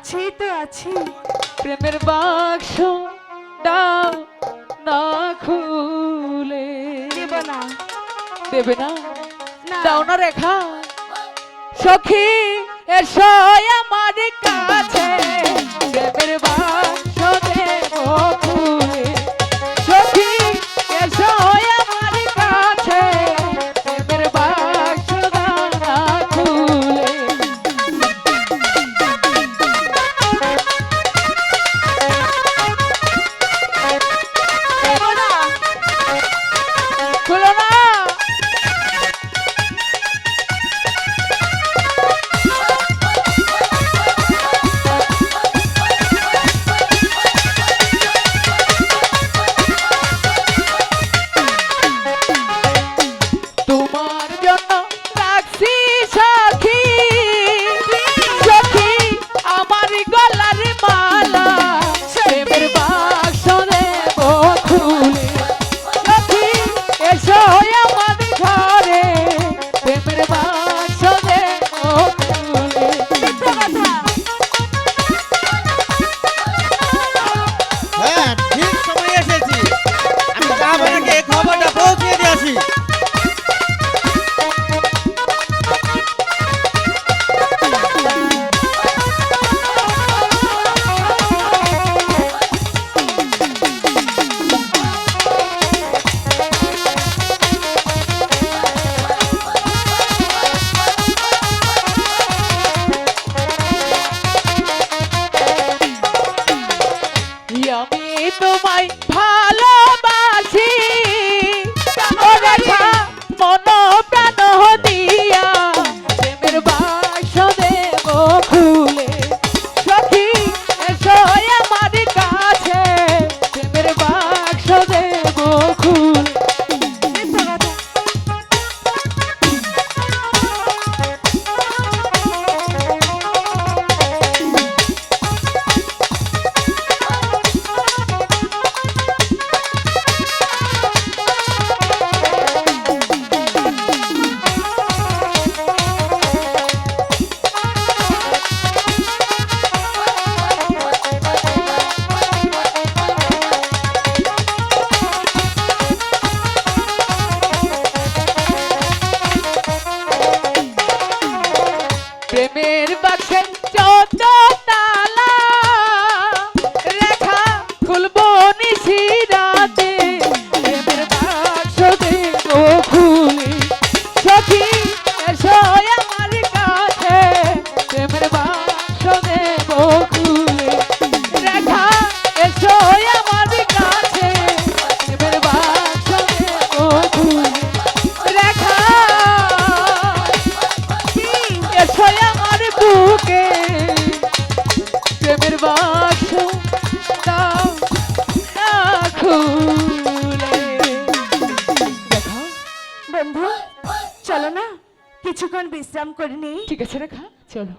কাছেই তো আছি। প্রেমের বাক্স দাও না খুলে। দেব না। দেবে না। দাও না রেখা। সখী এসো আমার কাছে। প্রেমের বাক্স out my pocket. 진짜 বাসো দাও বন্ধু চলো না কিছুক্ষণ বিশ্রাম করে নিই। ঠিক আছে রেখা চলো।